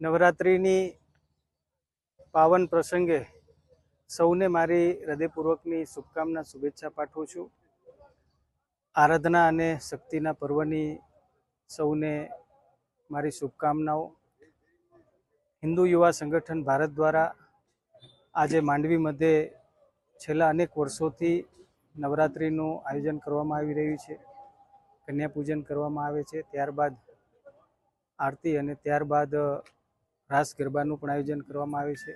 નવરાત્રિની પાવન પ્રસંગે સૌને મારી હૃદયપૂર્વકની શુભકામના, શુભેચ્છા પાઠવું છું. આરાધના અને શક્તિના પર્વની સૌને મારી શુભકામનાઓ. હિન્દુ યુવા સંગઠન ભારત દ્વારા આજે માંડવી મધ્યે છેલ્લા અનેક વર્ષોથી નવરાત્રિનું આયોજન કરવામાં આવી રહ્યું છે. કન્યા પૂજન કરવામાં આવે છે. ત્યારબાદ આરતી અને ત્યારબાદ રાસ ગરબાનું પણ આયોજન કરવામાં આવે છે.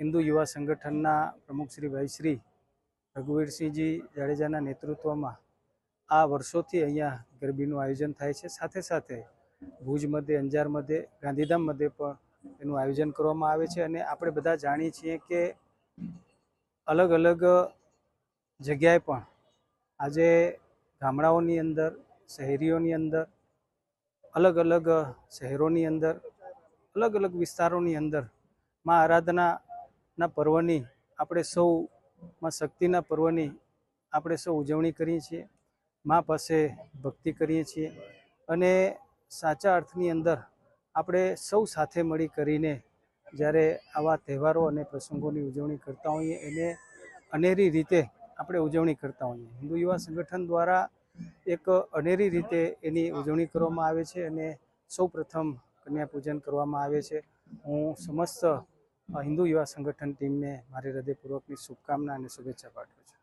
હિન્દુ યુવા સંગઠનના પ્રમુખ શ્રી ભાઈશ્રી રઘુવીરસિંહજી જાડેજાના નેતૃત્વમાં આ વર્ષોથી અહીંયા ગરબીનું આયોજન થાય છે. સાથે સાથે ભુજ મધ્યે, અંજાર મધ્યે, ગાંધીધામ મધ્યે પણ એનું આયોજન કરવામાં આવે છે અને આપણે બધા જાણીએ છીએ કે અલગ અલગ જગ્યાએ પણ આજે ગામડાઓની અંદર, શહેરીઓની અંદર, અલગ અલગ શહેરોની અંદર અલગ અલગ વિસ્તારોની અંદરમાં આરાધનાના પર્વની, આપણે સૌ, માં શક્તિના પર્વની આપણે સૌ ઉજવણી કરીએ છીએ. મા પાસે ભક્તિ કરીએ છીએ અને સાચા અર્થની અંદર આપણે સૌ સાથે મળી કરીને જ્યારે આવા તહેવારો અને પ્રસંગોની ઉજવણી કરતા હોઈએ, એને અનેરી રીતે આપણે ઉજવણી કરતા હોઈએ. હિન્દુ યુવા સંગઠન દ્વારા એક અનેરી રીતે એની ઉજવણી કરવામાં આવે છે અને સૌ પ્રથમ કન્યા પૂજન કરવામાં આવે છે. હું સમસ્ત હિન્દુ યુવા સંગઠન ટીમને મારી હૃદયપૂર્વકની શુભકામના અને શુભેચ્છા પાઠવું છું.